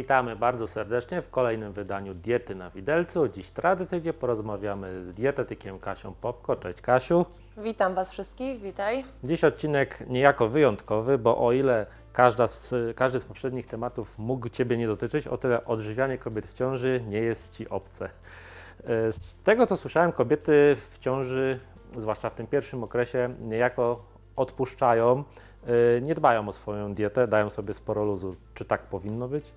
Witamy bardzo serdecznie w kolejnym wydaniu Diety na Widelcu. Dziś tradycyjnie porozmawiamy z dietetykiem Kasią Popko. Cześć Kasiu. Witam Was wszystkich, witaj. Dziś odcinek niejako wyjątkowy, bo o ile każda z, każdy z poprzednich tematów mógł Ciebie nie dotyczyć, o tyle odżywianie kobiet w ciąży nie jest Ci obce. E, Z tego co słyszałem, kobiety w ciąży, zwłaszcza w tym pierwszym okresie, niejako odpuszczają, e, nie dbają o swoją dietę, dają sobie sporo luzu. Czy tak powinno być?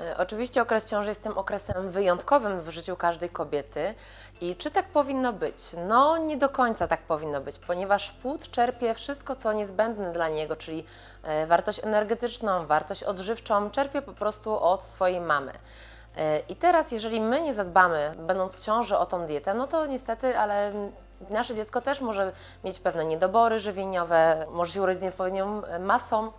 E, Oczywiście okres ciąży jest tym okresem wyjątkowym w życiu każdej kobiety. I czy tak powinno być? No, nie do końca tak powinno być, ponieważ płód czerpie wszystko, co niezbędne dla niego, czyli e, wartość energetyczną, wartość odżywczą, czerpie po prostu od swojej mamy. E, I teraz, jeżeli my nie zadbamy, będąc w ciąży, o tą dietę, no to niestety, ale nasze dziecko też może mieć pewne niedobory żywieniowe, może się urodzić z nieodpowiednią masą.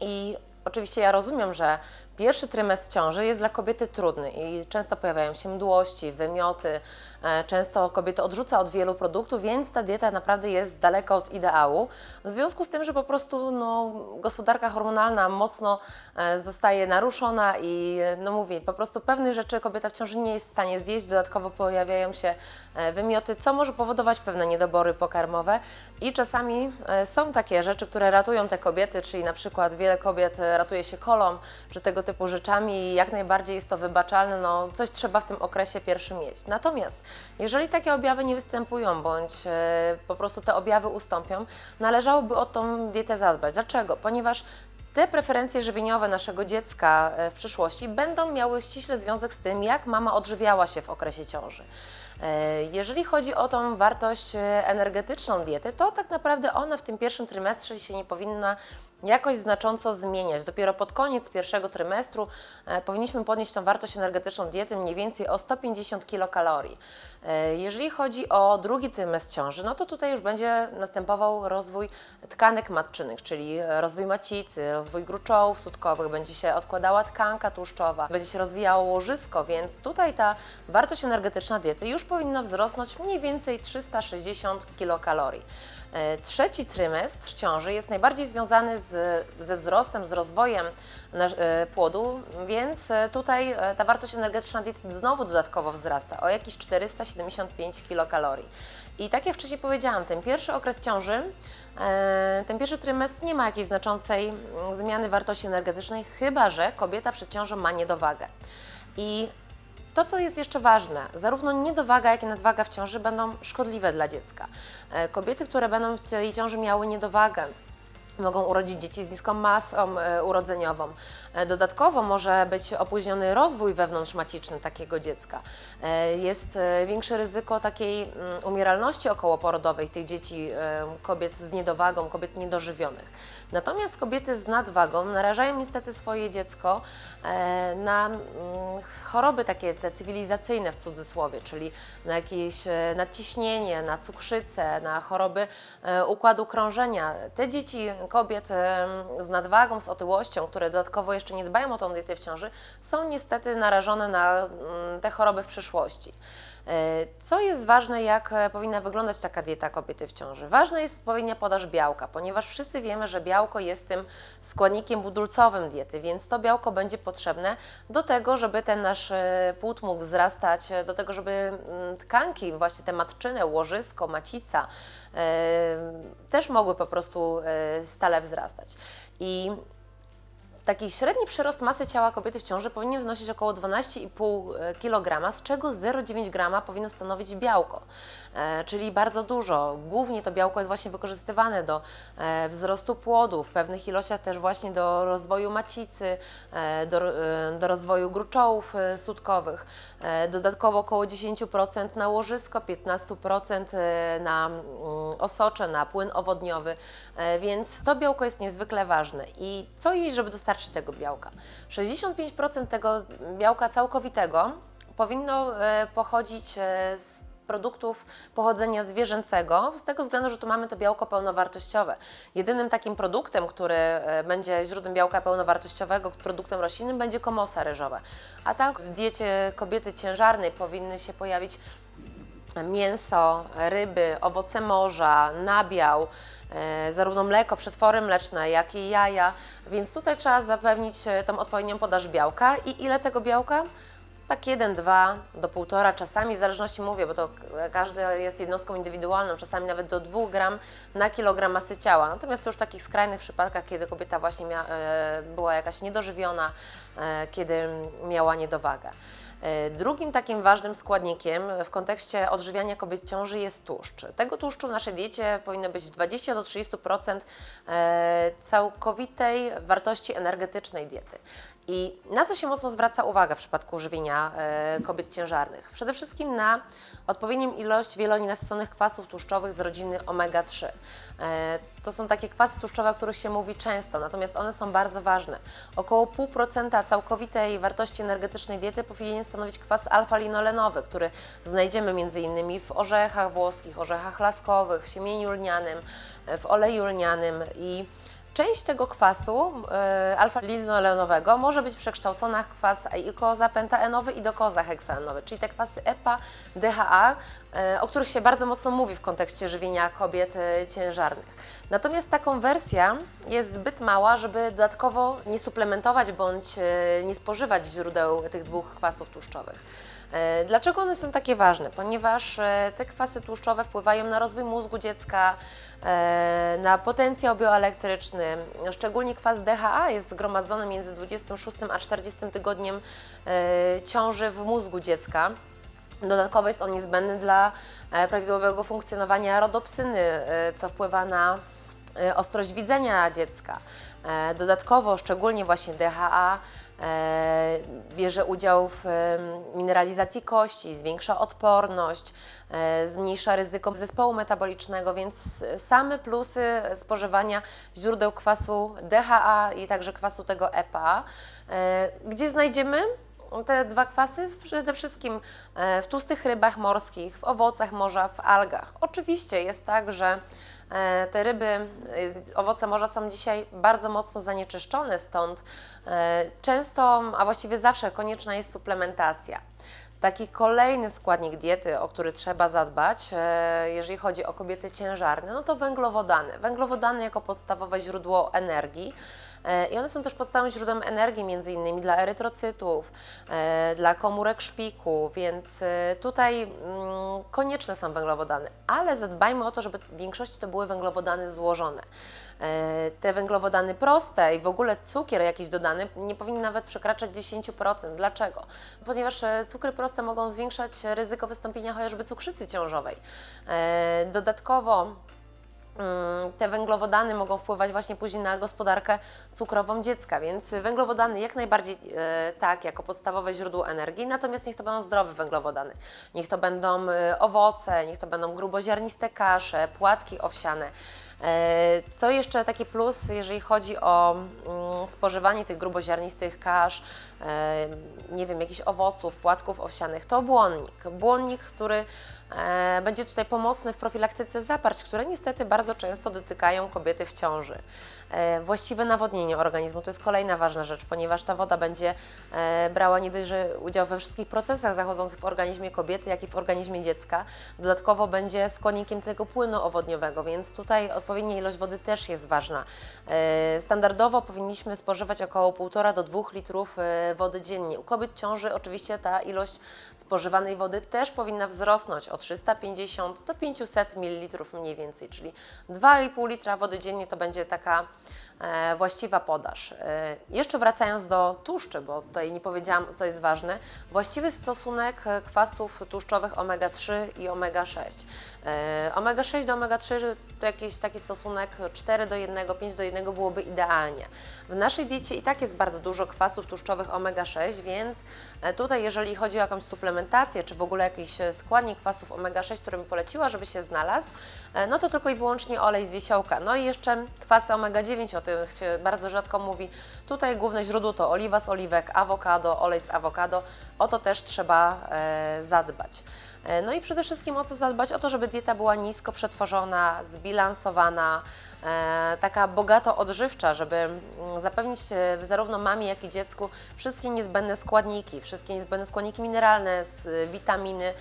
I oczywiście ja rozumiem, że pierwszy trymestr ciąży jest dla kobiety trudny i często pojawiają się mdłości, wymioty, e, często kobieta odrzuca od wielu produktów, więc ta dieta naprawdę jest daleka od ideału. W związku z tym, że po prostu no, gospodarka hormonalna mocno e, zostaje naruszona i e, no mówię, po prostu pewnych rzeczy kobieta w ciąży nie jest w stanie zjeść, dodatkowo pojawiają się wymioty, co może powodować pewne niedobory pokarmowe. I czasami są takie rzeczy, które ratują te kobiety, czyli na przykład wiele kobiet ratuje się kolą, czy tego typu rzeczami i jak najbardziej jest to wybaczalne, no coś trzeba w tym okresie pierwszym mieć. Natomiast jeżeli takie objawy nie występują, bądź e, po prostu te objawy ustąpią, należałoby o tą dietę zadbać. Dlaczego? Ponieważ te preferencje żywieniowe naszego dziecka e, w przyszłości będą miały ściśle związek z tym, jak mama odżywiała się w okresie ciąży. E, Jeżeli chodzi o tą wartość energetyczną diety, to tak naprawdę ona w tym pierwszym trymestrze się nie powinna jakoś znacząco zmieniać. Dopiero pod koniec pierwszego trymestru e, powinniśmy podnieść tą wartość energetyczną diety mniej więcej o 150 kilokalorii. E, jeżeli chodzi o drugi trymestr ciąży, no to tutaj już będzie następował rozwój tkanek matczynych, czyli e, rozwój macicy, rozwój gruczołów sutkowych, będzie się odkładała tkanka tłuszczowa, będzie się rozwijało łożysko, więc tutaj ta wartość energetyczna diety już powinna wzrosnąć mniej więcej 360 kilokalorii. E, Trzeci trymestr ciąży jest najbardziej związany z, ze wzrostem, z rozwojem e, płodu, więc e, tutaj ta wartość energetyczna diety znowu dodatkowo wzrasta o jakieś 475 kilokalorii. I tak jak wcześniej powiedziałam, ten pierwszy okres ciąży, ten pierwszy trymestr nie ma jakiejś znaczącej mm, zmiany wartości energetycznej, chyba że kobieta przed ciążą ma niedowagę. I to, co jest jeszcze ważne, zarówno niedowaga, jak i nadwaga w ciąży będą szkodliwe dla dziecka. E, Kobiety, które będą w tej ciąży miały niedowagę, mogą urodzić dzieci z niską masą e, urodzeniową. E, Dodatkowo może być opóźniony rozwój wewnątrzmaciczny takiego dziecka. E, Jest większe ryzyko takiej mm, umieralności okołoporodowej tych dzieci, kobiet z niedowagą, kobiet niedożywionych. Natomiast kobiety z nadwagą narażają niestety swoje dziecko na mm, choroby takie te cywilizacyjne w cudzysłowie, czyli na jakieś nadciśnienie, na cukrzycę, na choroby układu krążenia. Te dzieci kobiet z nadwagą, z otyłością, które dodatkowo jeszcze nie dbają o tą dietę w ciąży, są niestety narażone na mm, te choroby w przyszłości. E, Co jest ważne, jak e, powinna wyglądać taka dieta kobiety w ciąży? Ważna jest odpowiednia podaż białka, ponieważ wszyscy wiemy, że białko jest tym składnikiem budulcowym diety, więc to białko będzie potrzebne do tego, żeby ten nasz e, płód mógł wzrastać, do tego, żeby mm, tkanki, właśnie te matczyne, łożysko, macica, też mogły po prostu stale wzrastać. I Taki średni przyrost masy ciała kobiety w ciąży powinien wynosić około 12,5 kg, z czego 0,9 g powinno stanowić białko, e, czyli bardzo dużo. Głównie to białko jest właśnie wykorzystywane do e, wzrostu płodu, w pewnych ilościach też właśnie do rozwoju macicy, e, do, e, do rozwoju gruczołów e, sutkowych. E, dodatkowo około 10% na łożysko, 15% e, na mm, osocze, na płyn owodniowy, e, więc to białko jest niezwykle ważne. I co jeść, żeby dostarczyć tego białka? 65% tego białka całkowitego powinno e, pochodzić e, z produktów pochodzenia zwierzęcego, z tego względu, że tu mamy to białko pełnowartościowe. Jedynym takim produktem, który e, będzie źródłem białka pełnowartościowego, produktem roślinnym, będzie komosa ryżowa. A tak w diecie kobiety ciężarnej powinny się pojawić mięso, ryby, owoce morza, nabiał, e, zarówno mleko, przetwory mleczne, jak i jaja, więc tutaj trzeba zapewnić e, tą odpowiednią podaż białka i ile tego białka? Tak 1, 2 do 1,5, czasami w zależności mówię, bo to każdy jest jednostką indywidualną, czasami nawet do 2 gram na kilogram masy ciała. Natomiast to już w takich skrajnych przypadkach, kiedy kobieta właśnie mia, e, była jakaś niedożywiona, e, kiedy miała niedowagę. E, Drugim takim ważnym składnikiem w kontekście odżywiania kobiet ciąży jest tłuszcz. Tego tłuszczu w naszej diecie powinno być 20 do 30% e, całkowitej wartości energetycznej diety. I na co się mocno zwraca uwagę w przypadku żywienia e, kobiet ciężarnych? Przede wszystkim na odpowiednią ilość wielonienasyconych kwasów tłuszczowych z rodziny omega-3. E, to są takie kwasy tłuszczowe, o których się mówi często, natomiast one są bardzo ważne. Około 0,5% całkowitej wartości energetycznej diety powinien stanowić kwas alfa-linolenowy, który znajdziemy m.in. w orzechach włoskich, orzechach laskowych, w siemieniu lnianym, e, w oleju lnianym i Część tego kwasu e, alfa-linolenowego może być przekształcona w kwas ikozapentaenowy i dokozaheksaenowy, czyli te kwasy EPA, DHA, e, o których się bardzo mocno mówi w kontekście żywienia kobiet e, ciężarnych. Natomiast ta konwersja jest zbyt mała, żeby dodatkowo nie suplementować bądź e, nie spożywać źródeł tych dwóch kwasów tłuszczowych. E, Dlaczego one są takie ważne? Ponieważ e, te kwasy tłuszczowe wpływają na rozwój mózgu dziecka, e, na potencjał bioelektryczny. Szczególnie kwas DHA jest zgromadzony między 26 a 40 tygodniem ciąży w mózgu dziecka. Dodatkowo jest on niezbędny dla prawidłowego funkcjonowania rodopsyny, co wpływa na ostrość widzenia dziecka. E, Dodatkowo, szczególnie właśnie DHA, e, bierze udział w mineralizacji kości, zwiększa odporność, e, zmniejsza ryzyko zespołu metabolicznego, więc same plusy spożywania źródeł kwasu DHA i także kwasu tego EPA. Gdzie znajdziemy te dwa kwasy? Przede wszystkim w tłustych rybach morskich, w owocach morza, w algach. Oczywiście jest tak, że te ryby, e, owoce morza są dzisiaj bardzo mocno zanieczyszczone, stąd e, często, a właściwie zawsze konieczna jest suplementacja. Taki kolejny składnik diety, o który trzeba zadbać, e, jeżeli chodzi o kobiety ciężarne, no to węglowodany. Węglowodany jako podstawowe źródło energii. E, I one są też podstawowym źródłem energii, między innymi dla erytrocytów, e, dla komórek szpiku, więc e, tutaj mm, konieczne są węglowodany, ale zadbajmy o to, żeby w większości to były węglowodany złożone. Te węglowodany proste i w ogóle cukier jakiś dodany nie powinien nawet przekraczać 10%. Dlaczego? Ponieważ cukry proste mogą zwiększać ryzyko wystąpienia chociażby cukrzycy ciążowej. Dodatkowo te węglowodany mogą wpływać właśnie później na gospodarkę cukrową dziecka, więc węglowodany jak najbardziej e, tak, jako podstawowe źródło energii, natomiast niech to będą zdrowe węglowodany. Niech to będą e, owoce, niech to będą gruboziarniste kasze, płatki owsiane. E, Co jeszcze taki plus, jeżeli chodzi o mm, spożywanie tych gruboziarnistych kasz, nie wiem, jakichś owoców, płatków owsianych, to błonnik. Błonnik, który e, będzie tutaj pomocny w profilaktyce zaparć, które niestety bardzo często dotykają kobiety w ciąży. E, Właściwe nawodnienie organizmu to jest kolejna ważna rzecz, ponieważ ta woda będzie e, brała nie dość, że udział we wszystkich procesach zachodzących w organizmie kobiety, jak i w organizmie dziecka. Dodatkowo będzie składnikiem tego płynu owodniowego, więc tutaj odpowiednia ilość wody też jest ważna. Standardowo powinniśmy spożywać około 1,5 do 2 litrów wody dziennie. U kobiet ciąży oczywiście ta ilość spożywanej wody też powinna wzrosnąć o 350 do 500 ml mniej więcej, czyli 2,5 litra wody dziennie to będzie taka właściwa podaż. E, jeszcze wracając do tłuszczy, bo tutaj nie powiedziałam, co jest ważne, właściwy stosunek e, kwasów tłuszczowych omega-3 i omega-6. E, omega-6 do omega-3 to jakiś taki stosunek 4 do 1, 5 do 1 byłoby idealnie. W naszej diecie i tak jest bardzo dużo kwasów tłuszczowych omega-6, więc e, tutaj jeżeli chodzi o jakąś suplementację, czy w ogóle jakiś e, składnik kwasów omega-6, który bym poleciła, żeby się znalazł, e, no to tylko i wyłącznie olej z wiesiołka. No i jeszcze kwasy omega-9, o tych się bardzo rzadko mówi. Tutaj główne źródło to oliwa z oliwek, awokado, olej z awokado. O to też trzeba e, zadbać. E, No i przede wszystkim o co zadbać? O to, żeby dieta była nisko przetworzona, zbilansowana, e, taka bogato odżywcza, żeby mm, zapewnić zarówno mamie, jak i dziecku wszystkie niezbędne składniki, wszystkie niezbędne składniki mineralne, witaminy,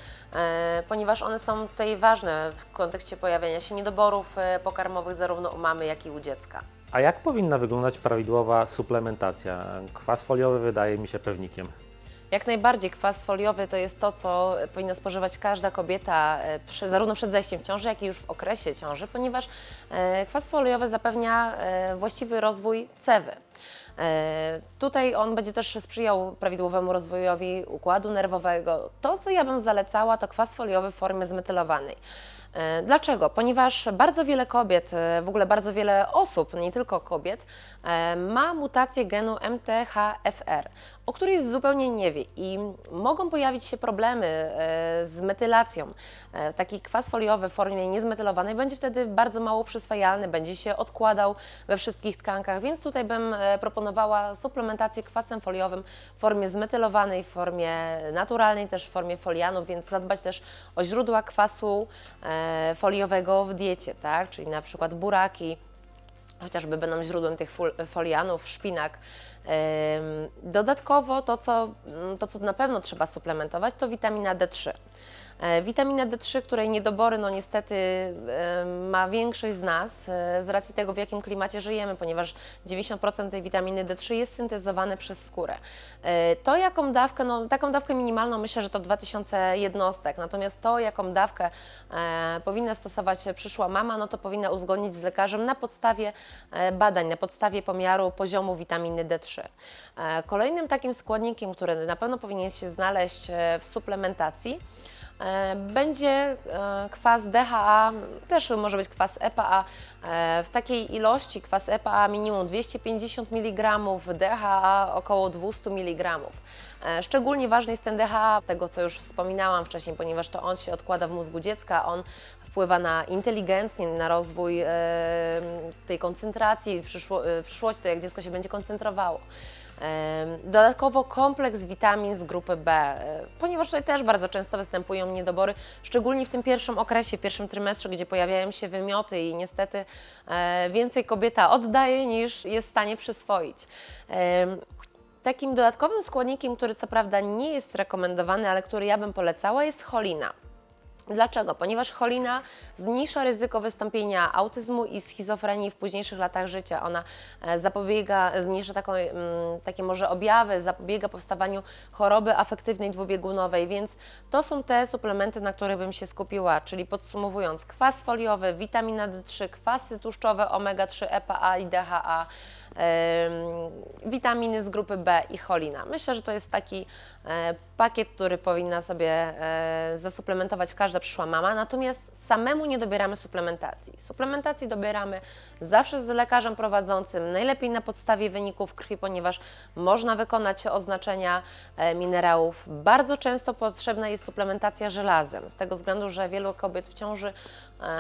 ponieważ one są tutaj ważne w kontekście pojawiania się niedoborów pokarmowych zarówno u mamy, jak i u dziecka. A jak powinna wyglądać prawidłowa suplementacja? Kwas foliowy wydaje mi się pewnikiem. Jak najbardziej kwas foliowy to jest to, co powinna spożywać każda kobieta, e, przy, zarówno przed zajściem w ciąży, jak i już w okresie ciąży, ponieważ e, kwas foliowy zapewnia e, właściwy rozwój cewy. Tutaj on będzie też sprzyjał prawidłowemu rozwojowi układu nerwowego. To, co ja bym zalecała, to kwas foliowy w formie zmetylowanej. E, Dlaczego? Ponieważ bardzo wiele kobiet, e, w ogóle bardzo wiele osób, nie tylko kobiet, e, ma mutację genu MTHFR, o której zupełnie nie wie i mogą pojawić się problemy z metylacją. Taki kwas foliowy w formie niezmetylowanej będzie wtedy bardzo mało przyswajalny, będzie się odkładał we wszystkich tkankach, więc tutaj bym proponowała suplementację kwasem foliowym w formie zmetylowanej, w formie naturalnej, też w formie folianów, więc zadbać też o źródła kwasu foliowego w diecie, tak? czyli na przykład buraki, chociażby będą źródłem tych fol- folianów, szpinak. Dodatkowo to co, to, co na pewno trzeba suplementować, to witamina D3. E, Witamina D3, której niedobory, no niestety e, ma większość z nas e, z racji tego, w jakim klimacie żyjemy, ponieważ 90% tej witaminy D3 jest syntezowane przez skórę. To jaką dawkę, no taką dawkę minimalną myślę, że to 2000 jednostek, natomiast to jaką dawkę powinna stosować przyszła mama, no to powinna uzgodnić z lekarzem na podstawie badań, na podstawie pomiaru poziomu witaminy D3. E, Kolejnym takim składnikiem, który na pewno powinien się znaleźć w suplementacji, Będzie e, kwas DHA, też może być kwas EPA. e, W takiej ilości kwas EPA minimum 250 mg, DHA około 200 mg. E, Szczególnie ważny jest ten DHA, z tego co już wspominałam wcześniej, ponieważ to on się odkłada w mózgu dziecka, on wpływa na inteligencję, na rozwój e, tej koncentracji, w przyszłości, to jak dziecko się będzie koncentrowało. Dodatkowo kompleks witamin z grupy B, e, ponieważ tutaj też bardzo często występują niedobory, szczególnie w tym pierwszym okresie, w pierwszym trymestrze, gdzie pojawiają się wymioty i niestety e, więcej kobieta oddaje niż jest w stanie przyswoić. Takim dodatkowym składnikiem, który co prawda nie jest rekomendowany, ale który ja bym polecała, jest cholina. Dlaczego? Ponieważ cholina zmniejsza ryzyko wystąpienia autyzmu i schizofrenii w późniejszych latach życia. Ona e, zapobiega, zmniejsza taką, mm, takie może objawy, zapobiega powstawaniu choroby afektywnej dwubiegunowej, więc to są te suplementy, na których bym się skupiła, czyli podsumowując, kwas foliowy, witamina D3, kwasy tłuszczowe omega-3, EPA i DHA, witaminy z grupy B i cholina. Myślę, że to jest taki e, pakiet, który powinna sobie e, zasuplementować każda przyszła mama, natomiast samemu nie dobieramy suplementacji. Suplementacji dobieramy zawsze z lekarzem prowadzącym, najlepiej na podstawie wyników krwi, ponieważ można wykonać oznaczenia e, minerałów. Bardzo często potrzebna jest suplementacja żelazem, z tego względu, że wielu kobiet w ciąży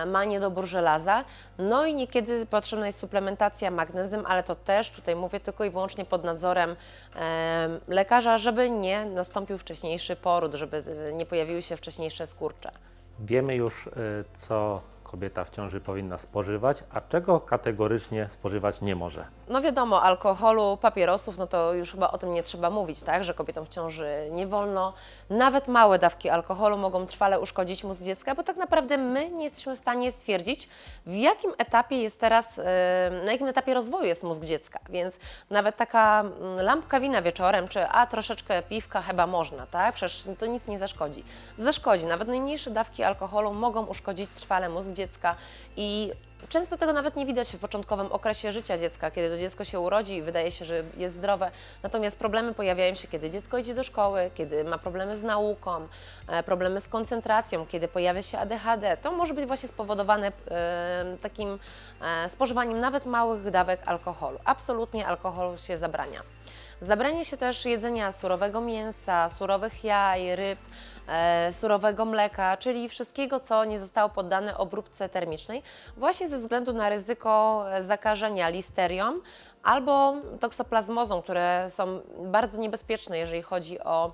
ma niedobór żelaza, no i niekiedy potrzebna jest suplementacja magnezem, ale to też tutaj mówię tylko i wyłącznie pod nadzorem e, lekarza, żeby nie nastąpił wcześniejszy poród, żeby e, nie pojawiły się wcześniejsze skurcze. Wiemy już, y, co kobieta w ciąży powinna spożywać, a czego kategorycznie spożywać nie może. No wiadomo, alkoholu, papierosów, no to już chyba o tym nie trzeba mówić, tak, że kobietom w ciąży nie wolno. Nawet małe dawki alkoholu mogą trwale uszkodzić mózg dziecka, bo tak naprawdę my nie jesteśmy w stanie stwierdzić, w jakim etapie jest teraz, e, na jakim etapie rozwoju jest mózg dziecka. Więc nawet taka mm, lampka wina wieczorem, czy a troszeczkę piwka chyba można, tak? Przecież to nic nie zaszkodzi. Zaszkodzi. Nawet najmniejsze dawki alkoholu mogą uszkodzić trwale mózg dziecka i Często tego nawet nie widać w początkowym okresie życia dziecka, kiedy to dziecko się urodzi i wydaje się, że jest zdrowe. Natomiast problemy pojawiają się, kiedy dziecko idzie do szkoły, kiedy ma problemy z nauką, e, problemy z koncentracją, kiedy pojawia się ADHD. To może być właśnie spowodowane e, takim e, spożywaniem nawet małych dawek alkoholu. Absolutnie alkohol się zabrania. Zabrania się też jedzenia surowego mięsa, surowych jaj, ryb, surowego mleka, czyli wszystkiego, co nie zostało poddane obróbce termicznej, właśnie ze względu na ryzyko e, zakażenia listerią albo toksoplazmozą, które są bardzo niebezpieczne, jeżeli chodzi o e,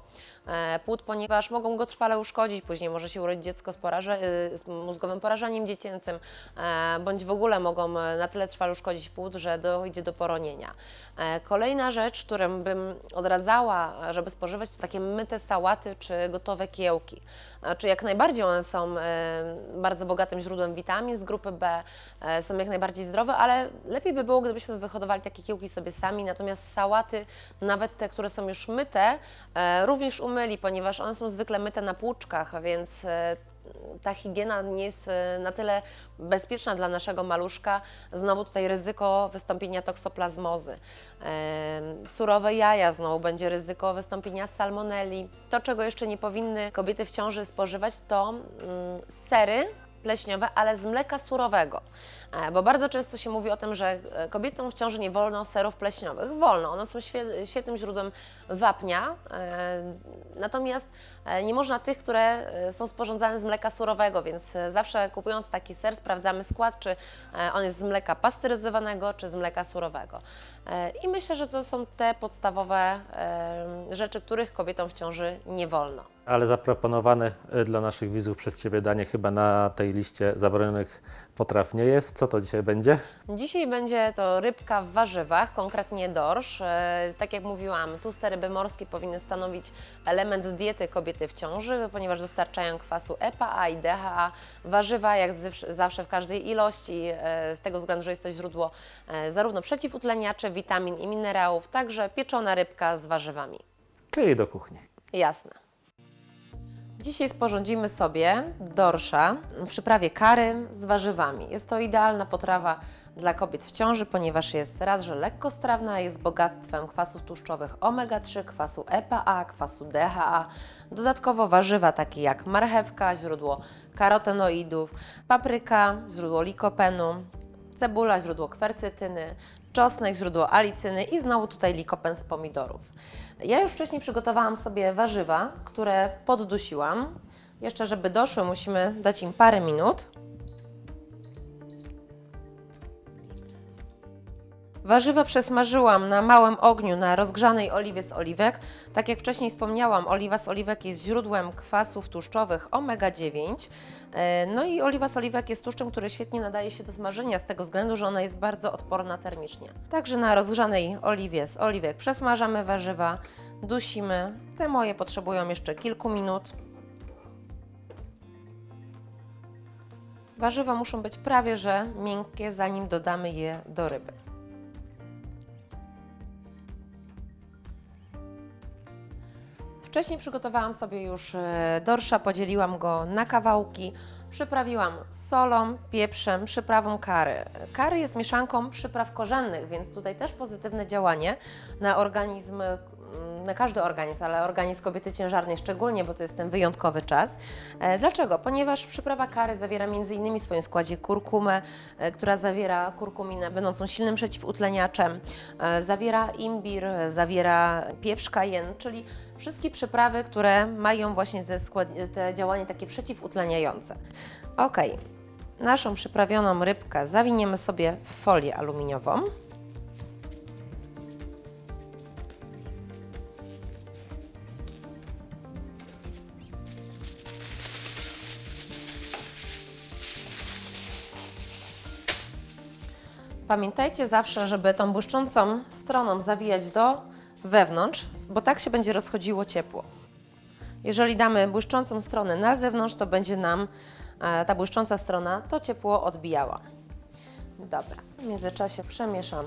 płód, ponieważ mogą go trwale uszkodzić. Później może się urodzić dziecko z, poraże, y, z mózgowym porażeniem dziecięcym, e, bądź w ogóle mogą e, na tyle trwale uszkodzić płód, że dojdzie do poronienia. E, Kolejna rzecz, którą bym odradzała, żeby spożywać, to takie myte sałaty czy gotowe kiełki. E, Czy jak najbardziej one są e, bardzo bogatym źródłem witamin z grupy B, e, są jak najbardziej zdrowe, ale lepiej by było, gdybyśmy wyhodowali takie kiełki sobie sami, natomiast sałaty, nawet te, które są już myte, e, również umyli, ponieważ one są zwykle myte na płuczkach, więc e, ta higiena nie jest e, na tyle bezpieczna dla naszego maluszka. Znowu tutaj ryzyko wystąpienia toksoplazmozy. E, Surowe jaja, znowu będzie ryzyko wystąpienia salmonelli. To, czego jeszcze nie powinny kobiety w ciąży spożywać, to mm, sery pleśniowe, ale z mleka surowego. E, Bo bardzo często się mówi o tym, że e, kobietom w ciąży nie wolno serów pleśniowych. Wolno, one są świe- świetnym źródłem wapnia, e, natomiast nie można tych, które są sporządzane z mleka surowego, więc zawsze kupując taki ser sprawdzamy skład, czy on jest z mleka pasteryzowanego, czy z mleka surowego. I myślę, że to są te podstawowe rzeczy, których kobietom w ciąży nie wolno. Ale zaproponowane y, dla naszych widzów przez Ciebie danie chyba na tej liście zabronionych potraw nie jest. Co to dzisiaj będzie? Dzisiaj będzie to rybka w warzywach, konkretnie dorsz. E, Tak jak mówiłam, tłuste ryby morskie powinny stanowić element diety kobiety w ciąży, ponieważ dostarczają kwasu EPA i DHA. Warzywa, jak zawsze w każdej ilości, e, z tego względu, że jest to źródło e, zarówno przeciwutleniaczy, witamin i minerałów, także pieczona rybka z warzywami. Czyli do kuchni. Jasne. Dzisiaj sporządzimy sobie dorsza w przyprawie kary z warzywami. Jest to idealna potrawa dla kobiet w ciąży, ponieważ jest raz, że lekkostrawna, jest bogactwem kwasów tłuszczowych omega-3, kwasu EPA, kwasu DHA. Dodatkowo warzywa takie jak marchewka, źródło karotenoidów, papryka, źródło likopenu, cebula, źródło kwercetyny, czosnek, źródło alicyny i znowu tutaj likopen z pomidorów. Ja już wcześniej przygotowałam sobie warzywa, które poddusiłam. Jeszcze, żeby doszły, musimy dać im parę minut. Warzywa przesmażyłam na małym ogniu na rozgrzanej oliwie z oliwek. Tak jak wcześniej wspomniałam, oliwa z oliwek jest źródłem kwasów tłuszczowych omega-9. E, No i oliwa z oliwek jest tłuszczem, który świetnie nadaje się do smażenia z tego względu, że ona jest bardzo odporna termicznie. Także na rozgrzanej oliwie z oliwek przesmażamy warzywa, dusimy. Te moje potrzebują jeszcze kilku minut. Warzywa muszą być prawie że miękkie, zanim dodamy je do ryby. Wcześniej przygotowałam sobie już e, dorsza, podzieliłam go na kawałki, przyprawiłam solą, pieprzem, przyprawą kary. Kary jest mieszanką przypraw korzennych, więc tutaj też pozytywne działanie na organizm, na każdy organizm, ale organizm kobiety ciężarnej szczególnie, bo to jest ten wyjątkowy czas. E, Dlaczego? Ponieważ przyprawa kary zawiera m.in. w swoim składzie kurkumę, e, która zawiera kurkuminę będącą silnym przeciwutleniaczem, e, zawiera imbir, zawiera pieprz kajen, czyli wszystkie przyprawy, które mają właśnie te, skład, te działanie takie przeciwutleniające. Ok, naszą przyprawioną rybkę zawiniemy sobie w folię aluminiową. Pamiętajcie zawsze, żeby tą błyszczącą stroną zawijać do wewnątrz, bo tak się będzie rozchodziło ciepło. Jeżeli damy błyszczącą stronę na zewnątrz, to będzie nam e, ta błyszcząca strona to ciepło odbijała. Dobra, w międzyczasie przemieszam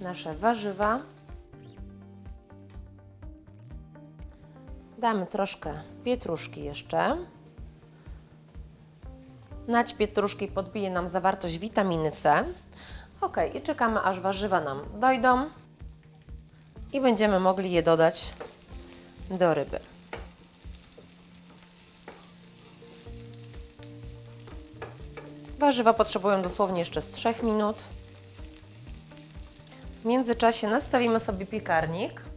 nasze warzywa. Damy troszkę pietruszki jeszcze. Nać pietruszki podbije nam zawartość witaminy C. Ok, i czekamy aż warzywa nam dojdą i będziemy mogli je dodać do ryby. Warzywa potrzebują dosłownie jeszcze z 3 minut. W międzyczasie nastawimy sobie piekarnik.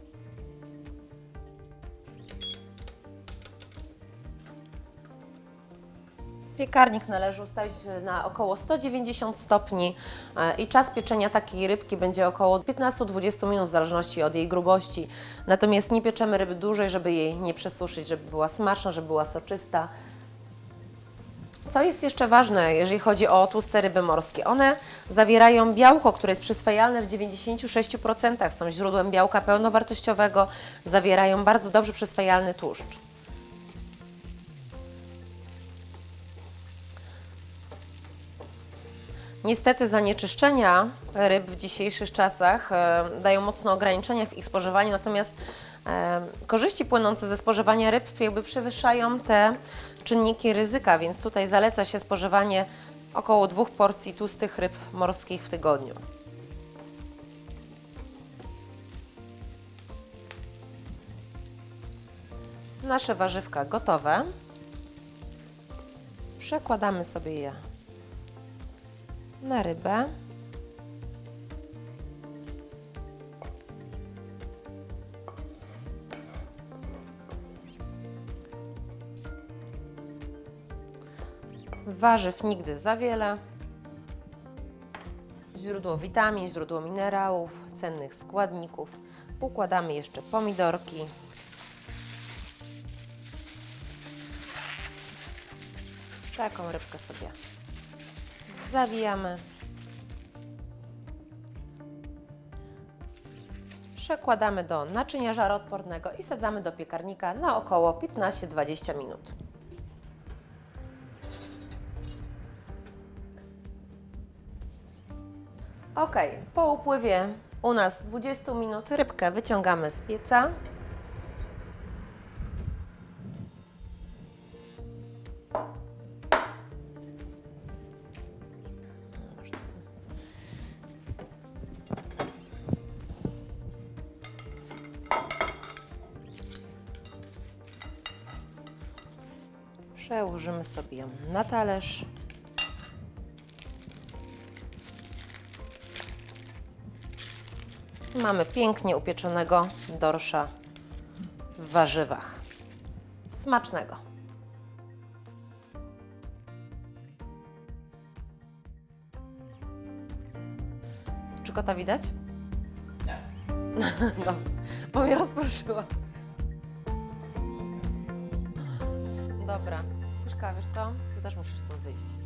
Piekarnik należy ustawić na około 190 stopni e, i czas pieczenia takiej rybki będzie około 15-20 minut w zależności od jej grubości. Natomiast nie pieczemy ryby dłużej, żeby jej nie przesuszyć, żeby była smaczna, żeby była soczysta. Co jest jeszcze ważne, jeżeli chodzi o tłuste ryby morskie? One zawierają białko, które jest przyswajalne w 96%, są źródłem białka pełnowartościowego, zawierają bardzo dobrze przyswajalny tłuszcz. Niestety zanieczyszczenia ryb w dzisiejszych czasach e, dają mocne ograniczenia w ich spożywaniu, natomiast e, korzyści płynące ze spożywania ryb jakby przewyższają te czynniki ryzyka, więc tutaj zaleca się spożywanie około dwóch porcji tłustych ryb morskich w tygodniu. Nasze warzywka gotowe. Przekładamy sobie je na rybę. Warzyw nigdy za wiele. Źródło witamin, źródło minerałów, cennych składników. Układamy jeszcze pomidorki. Taką rybkę sobie zawijamy. Przekładamy do naczynia żaroodpornego i sadzamy do piekarnika na około 15-20 minut. Ok, po upływie u nas 20 minut rybkę wyciągamy z pieca. Przełożymy sobie ją na talerz. Mamy pięknie upieczonego dorsza w warzywach. Smacznego. Czy kota widać? Nie. Dobra, bo mnie rozproszyła. Dobra, Wiesz co? Ty też musisz stąd wyjść.